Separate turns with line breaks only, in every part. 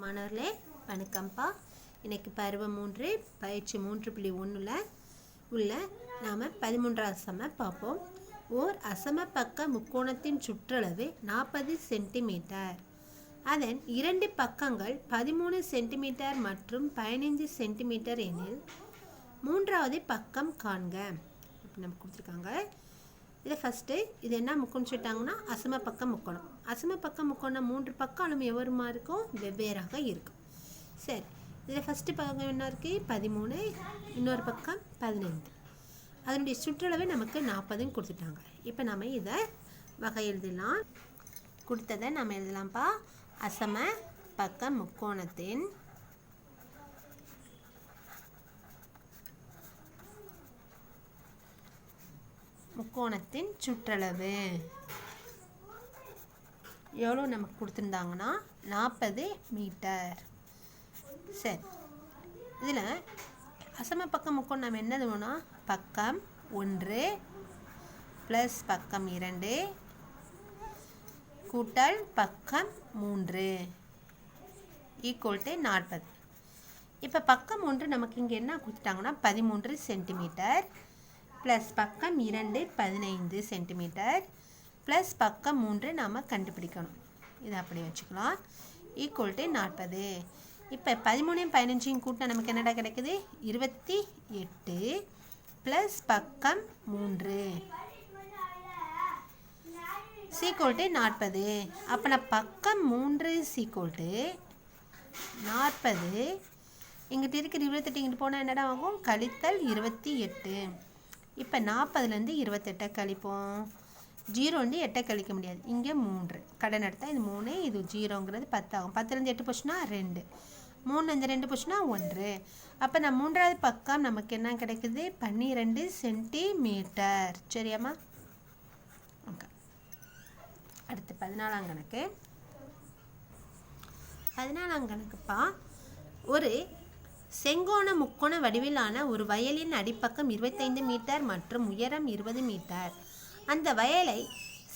மாணவர்களே வணக்கம்ப்பா. இன்னைக்கு பருவம் மூன்று பயிற்சி மூன்று புள்ளி ஒன்றில் உள்ள நாம் பதிமூன்றாவது சம பார்ப்போம். ஓர் அசம பக்க முக்கோணத்தின் சுற்றளவு நாற்பது சென்டிமீட்டர். அதன் இரண்டு பக்கங்கள் பதிமூணு சென்டிமீட்டர் மற்றும் பதினைஞ்சு சென்டிமீட்டர் எனில் மூன்றாவது பக்கம் காண்க. அப்படி நம்ம கொடுத்துருக்காங்க. இதை ஃபஸ்ட்டு இது என்ன முக்கம்னு சொல்லிட்டாங்கன்னா அசம பக்கம் முக்கோணம். அசம பக்கம் முக்கோணம் மூன்று பக்கம் எவருமா இருக்கும்? வெவ்வேறாக இருக்கும். சரி இதில் ஃபஸ்ட்டு பக்கம் என்ன இருக்குது பதிமூணு இன்னொரு பக்கம் பதினைந்து. அதனுடைய சுற்றளவு நமக்கு நாற்பதுன்னு கொடுத்துட்டாங்க. இப்போ நம்ம இதை வகை எழுதலாம். கொடுத்ததை நம்ம எழுதலாம்ப்பா. அசம பக்க முக்கோணத்தின் முக்கோணத்தின் சுற்றளவு. எவ்வளோ நமக்கு கொடுத்துருந்தாங்கன்னா நாற்பது மீட்டர். சரி. இதில் அசம பக்கம் முக்கோணம் நம்ம என்னது பக்கம் ஒன்று ப்ளஸ் பக்கம் இரண்டு கூட்டல் பக்கம் மூன்று ஈக்குவல் டு நாற்பது. இப்போ பக்கம் ஒன்று நமக்கு இங்கே என்ன கொடுத்துட்டாங்கன்னா பதிமூன்று சென்டிமீட்டர் ப்ளஸ் பக்கம் இரண்டு பதினைந்து சென்டிமீட்டர் ப்ளஸ் பக்கம் மூன்று நாம் கண்டுபிடிக்கணும். இதை அப்படி வச்சுக்கலாம். ஈக்குவல் டு நாற்பது. இப்போ பதிமூணையும் பதினஞ்சையும் கூட்டினா நமக்கு என்னடா கிடைக்குது? இருபத்தி எட்டு ப்ளஸ் பக்கம் மூன்று. சீக்கோல்ட்டு நாற்பது. அப்போ நான் பக்கம் மூன்று சீக்கோல்ட்டு நாற்பது. இங்கிட்ட இருக்கிற இருபத்தெட்டு இங்கிட்டு போனால் என்னடா ஆகும்? கழித்தல் இருபத்தி எட்டு. இப்போ நாற்பதுலேருந்து இருபத்தெட்டை கழிப்போம். ஜீரோ வந்து எட்டை கழிக்க முடியாது. இங்கே மூன்று. கடன் எடுத்தால் இது மூணு இது ஜீரோங்கிறது பத்தாகும் பத்துலேருந்து எட்டு போச்சுன்னா ரெண்டு. மூணு ரெண்டு போச்சுன்னா ஒன்று. அப்போ நான் மூன்றாவது பக்கம் நமக்கு என்ன கிடைக்குது? பன்னிரெண்டு சென்டிமீட்டர். சரியாம்மா? ஓகே. அடுத்து பதினாலாம் கணக்கு. பதினாலாம் கணக்குப்பா. ஒரு செங்கோண முக்கோண வடிவிலான ஒரு வயலின் அடிப்பக்கம் இருபத்தைந்து மீட்டர் மற்றும் உயரம் இருபது மீட்டர். அந்த வயலை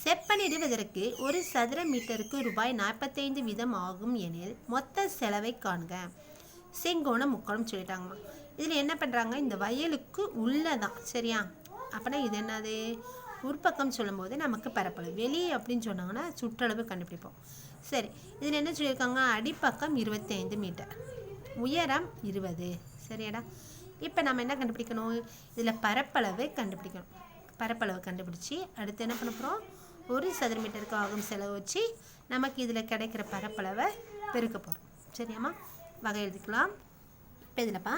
செப்பனிடுவதற்கு ஒரு சதுர மீட்டருக்கு ரூபாய் நாற்பத்தைந்து வீதம் ஆகும் எனில் மொத்த செலவை காண்க. செங்கோண முக்கோணம் சொல்லிட்டாங்கம்மா இதில் என்ன பண்ணுறாங்க இந்த வயலுக்கு உள்ளதான். சரியா? அப்படின்னா இது என்னது? உற்பக்கம் சொல்லும்போது நமக்கு பரப்பளவு. வெளியே அப்படின்னு சொன்னாங்கன்னா சுற்றளவு கண்டுபிடிப்போம். சரி. இதில் என்ன சொல்லியிருக்காங்க? அடிப்பக்கம் இருபத்தைந்து மீட்டர். உயரம் இருபது. சரியாடா? இப்போ நம்ம என்ன கண்டுபிடிக்கணும்? இதில் பரப்பளவு கண்டுபிடிக்கணும். பரப்பளவு கண்டுபிடிச்சி அடுத்து என்ன பண்ண போகிறோம் ஒரு சதுர மீட்டருக்கு ஆகும் செலவு வச்சு நமக்கு இதில் கிடைக்கிற பரப்பளவை பெருக்க போகிறோம் சரியாம்மா? வகை எழுதிக்கலாம். இப்போ இதில்ப்பா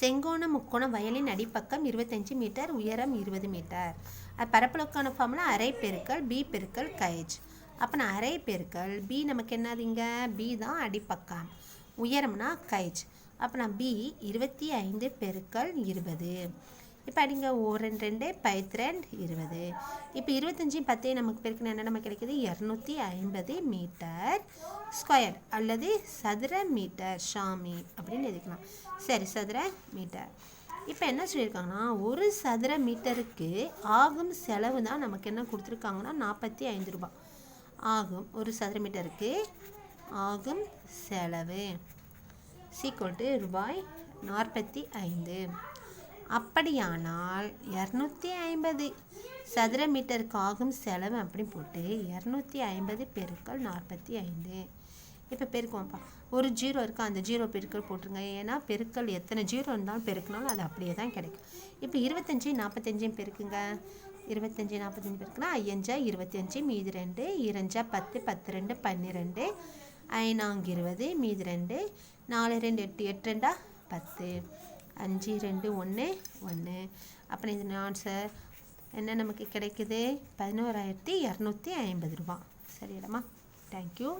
செங்கோண முக்கோண வயலின் அடிப்பக்கம் இருபத்தஞ்சி மீட்டர் உயரம் இருபது மீட்டர். அது பரப்பளவுக்கான ஃபார்முலா அரை பெருக்கல் பி பெருக்கல் கைஜ் அப்போ நான் அரை பெருக்கல் பி நமக்கு என்னதுங்க பி தான் அடிப்பக்கம். உயரம்னா கைஜ் அப்போ நான் பி இருபத்தி ஐந்து பெருக்கள் இருபது. இப்போ அடிங்க ஓ ரெண்டு ரெண்டு பைத்ரெண்ட் இருபது. இப்போ இருபத்தஞ்சி பத்தையும் நமக்கு பெருக்கணும் என்ன நமக்கு கிடைக்கிது? இரநூத்தி ஐம்பது மீட்டர் ஸ்கொயர் அல்லது சதுர மீட்டர் ஷாமி அப்படின்னு எதுக்கலாம் சரி சதுர மீட்டர். இப்போ என்ன சொல்லியிருக்காங்கன்னா ஒரு சதுர மீட்டருக்கு ஆகும் செலவு தான் நமக்கு என்ன கொடுத்துருக்காங்கன்னா நாற்பத்தி ஐந்து ரூபா ஆகும் ஒரு சதுர மீட்டருக்கு ஆகும் செலவு. சீக்வல் டு ரூபாய் நாற்பத்தி ஐந்து. அப்படியானால் இரநூத்தி ஐம்பது சதுர மீட்டருக்கு ஆகும் செலவு அப்படி போட்டு இரநூத்தி ஐம்பது பெருக்கள் நாற்பத்தி ஐந்து. இப்போ பெருக்குவோம்ப்பா. ஒரு ஜீரோ இருக்கா அந்த ஜீரோ பெருக்கல் போட்டுருங்க. ஏன்னா பெருக்கல் எத்தனை ஜீரோ இருந்தாலும் பெருக்கினாலும் அது அப்படியே தான் கிடைக்கும். இப்போ இருபத்தஞ்சி நாற்பத்தஞ்சையும் பெருக்குங்க. இருபத்தஞ்சி நாற்பத்தஞ்சு பெருக்குனா ஐயஞ்சா இருபத்தஞ்சி மீதி ரெண்டு இரஞ்சா பத்து பத்து ரெண்டு பன்னிரெண்டு ஐநாங்க இருபது மீதி ரெண்டு நாலு ரெண்டு எட்டு எட்டு ரெண்டா? பத்து. அஞ்சு ரெண்டு ஒன்று ஒன்று அப்புறம் இது ஆன்சர் என்ன நமக்கு கிடைக்குது? பதினோராயிரத்தி இரநூத்தி ஐம்பது ரூபா சரியாடம்மா தேங்க்யூ